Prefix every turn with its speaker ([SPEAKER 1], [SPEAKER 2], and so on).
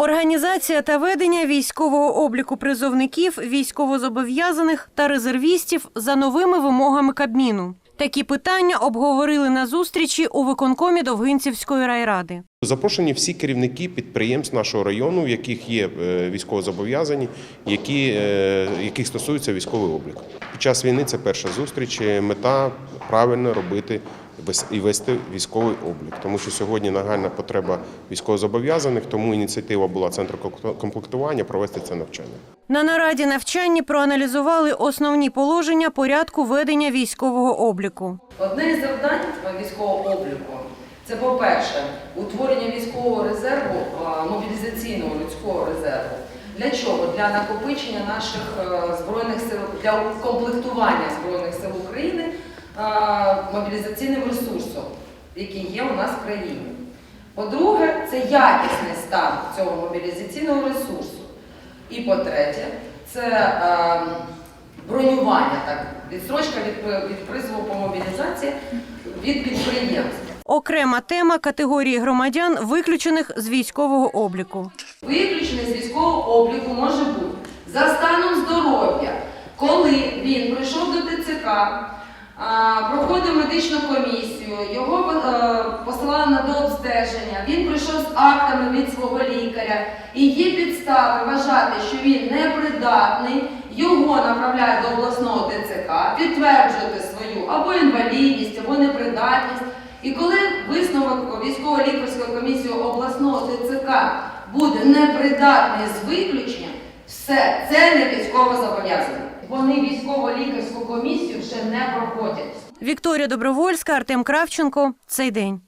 [SPEAKER 1] Організація та ведення військового обліку призовників, військовозобов'язаних та резервістів за новими вимогами Кабміну. Такі питання обговорили на зустрічі у виконкомі Довгинцівської райради.
[SPEAKER 2] Запрошені всі керівники підприємств нашого району, в яких є е, військовозобов'язані, які, е, яких стосується військовий облік. Під час війни це перша зустріч. Мета правильно робити і вести військовий облік, тому що сьогодні нагальна потреба військовозобов'язаних, тому ініціатива була центру комплектування провести це навчання.
[SPEAKER 1] На нараді навчанні проаналізували основні положення порядку ведення військового обліку.
[SPEAKER 3] Одне із завдань військового обліку це, по-перше, утворення військового резерву, мобілізаційного людського резерву. Для чого? Для накопичення наших е, збройних сил, для укомплектування збройних мобілізаційним ресурсом, який є у нас в країні. По-друге, це якісний стан цього мобілізаційного ресурсу. І по-третє, це е, бронювання, так, відстрочка від, від призову по мобілізації від підприємств.
[SPEAKER 1] Окрема тема категорії громадян, виключених з військового обліку.
[SPEAKER 3] Виключений з військового обліку може бути за станом здоров'я, коли він прийшов до ТЦК, проходив медичну комісію, його е, посилали на дообстеження, він прийшов з актами від свого лікаря і є підстави вважати, що він непридатний, його направляють до обласного ТЦК, підтверджувати свою або інвалідність, або непридатність. І коли висновок військово-лікарської комісії обласного ТЦК буде непридатний з виключенням, все, це не військово зобов'язання. Вони військово-лікарську комісію ще не проходять.
[SPEAKER 1] Вікторія Добровольська, Артем Кравченко. Цей день.